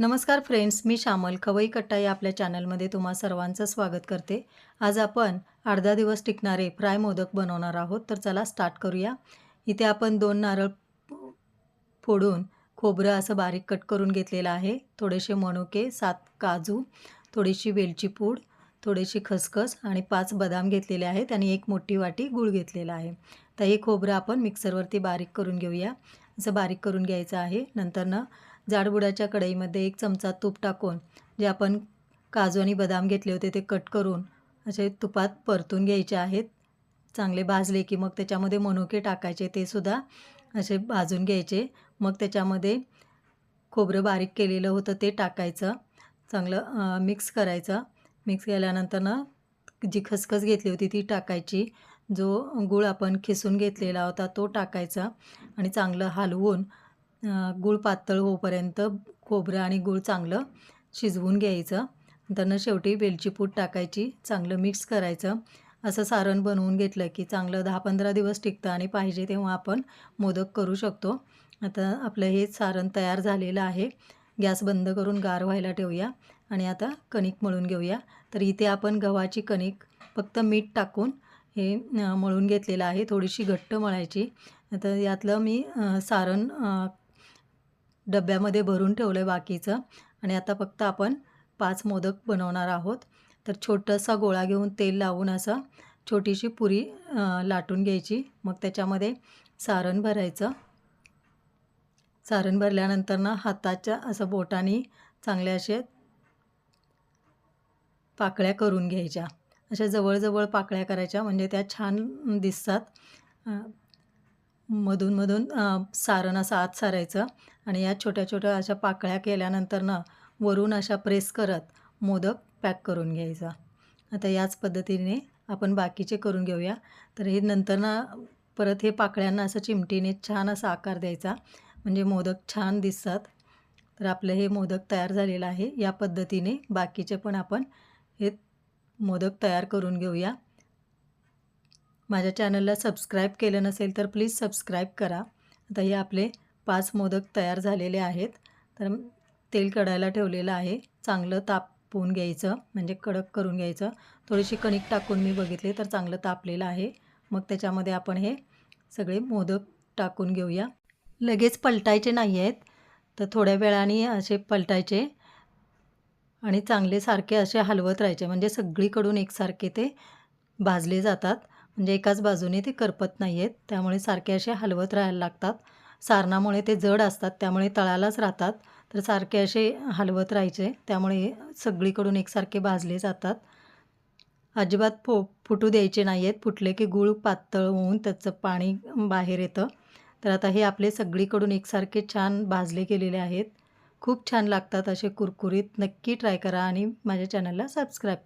नमस्कार फ्रेंड्स मी श्यामल खवई कट्टा या आपल्या चॅनलमध्ये तुम्हा सर्वांचं स्वागत करते. आज आपण अर्धा दिवस टिकणारे फ्राय मोदक बनवणार आहोत. तर चला स्टार्ट करूया. इथे आपण दोन नारळ फोडून खोबरं असं बारीक कट करून घेतलेलं आहे. थोडेसे मनुके सात काजू थोडीशी वेलची पूड थोडीशी खसखस आणि पाच बदाम घेतलेले आहेत आणि एक मोठी वाटी गूळ घेतलेला आहे. तर हे खोबरं आपण मिक्सरवरती बारीक करून घेऊया. असं बारीक करून घ्यायचं आहे. नंतरनं जाडबुडाच्या कढईमध्ये एक चमचा तूप टाकून जे आपण काजू आणि बदाम घेतले होते ते कट करून असे तुपात परतून घ्यायचे आहेत. चांगले भाजले की मग त्याच्यामध्ये मनुके टाकायचे ते सुद्धा असे भाजून घ्यायचे. मग त्याच्यामध्ये खोबरं बारीक केलेलं होतं ते टाकायचं. चांगलं मिक्स करायचं. मिक्स केल्यानंतर ना जी खसखस घेतली होती ती टाकायची. जो गूळ आपण खिसून घेतलेला होता तो टाकायचा आणि चांगलं हलवून गूळ पातळ होईपर्यंत खोबरं आणि गूळ चांगलं शिजवून घ्यायचं. नंतर शेवटी वेलची पूड टाकायची चांगलं मिक्स करायचं. असं सारण बनवून घेतलं की चांगलं दहा पंधरा दिवस टिकतं आणि पाहिजे तेव्हा आपण मोदक करू शकतो. आता आपलं हे सारण तयार झालेलं आहे. गॅस बंद करून गार व्हायला ठेवूया आणि आता कणिक मळून घेऊया. तर इथे आपण गव्हाची कणिक फक्त मीठ टाकून हे मळून घेतलेलं आहे. थोडीशी घट्ट मळायची. आता यातलं मी सारण डब्यामध्ये भरून ठेवलं आहे बाकीचं. आणि आता फक्त आपण पाच मोदक बनवणार आहोत. तर छोटासा गोळा घेऊन तेल लावून असं छोटीशी पुरी लाटून घ्यायची. मग त्याच्यामध्ये सारण भरायचं. सारण भरल्यानंतर ना हाताच्या असं बोटाने चांगल्या असे पाकळ्या करून घ्यायच्या. अशा जवळजवळ पाकळ्या करायच्या. म्हणजे त्या छान दिसतात. मधून मधून सारण असं आत सारायचं आणि या छोट्या छोट्या अशा पाकळ्या केल्यानंतर ना वरून अशा प्रेस करत मोदक पॅक करून घ्यायचा. आता याच पद्धतीने आपण बाकीचे करून घेऊया. तर हे नंतर ना परत हे पाकळ्यांना असं चिमटीने छान असा आकार द्यायचा. म्हणजे मोदक छान दिसतात. तर आपलं हे मोदक तयार झालेलं आहे. या पद्धतीने बाकीचे पण आपण हे मोदक तयार करून घेऊया. माझ्या चॅनलला सबस्क्राईब केलं नसेल तर प्लीज सबस्क्राईब करा. आता हे आपले पाच मोदक तयार झालेले आहेत. तर तेल कढायला ठेवलेलं आहे. चांगलं तापवून घ्यायचं म्हणजे कडक करून घ्यायचं. थोडीशी कणिक टाकून मी बघितले तर चांगलं तापलेलं आहे. मग त्याच्यामध्ये आपण हे सगळे मोदक टाकून घेऊया. लगेच पलटायचे नाही आहेत. तर थोड्या वेळाने असे पलटायचे आणि चांगले सारखे असे हलवत राहायचे. म्हणजे सगळीकडून एकसारखे ते भाजले जातात. म्हणजे एकाच बाजूने ते करपत नाही आहेत त्यामुळे सारखे असे हलवत राहायला लागतात. सारणामुळे ते जड असतात त्यामुळे तळालाच राहतात. तर सारखे असे हलवत राहायचे त्यामुळे सगळीकडून एकसारखे भाजले जातात. अजिबात फो फुटू द्यायचे नाही आहेत फुटले की गूळ पातळ होऊन त्याचं पाणी बाहेर येतं. तर आता हे आपले सगळीकडून एकसारखे छान भाजले गेलेले आहेत. खूप छान लागतात असे कुरकुरीत. नक्की ट्राय करा आणि माझ्या चॅनलला सबस्क्राईब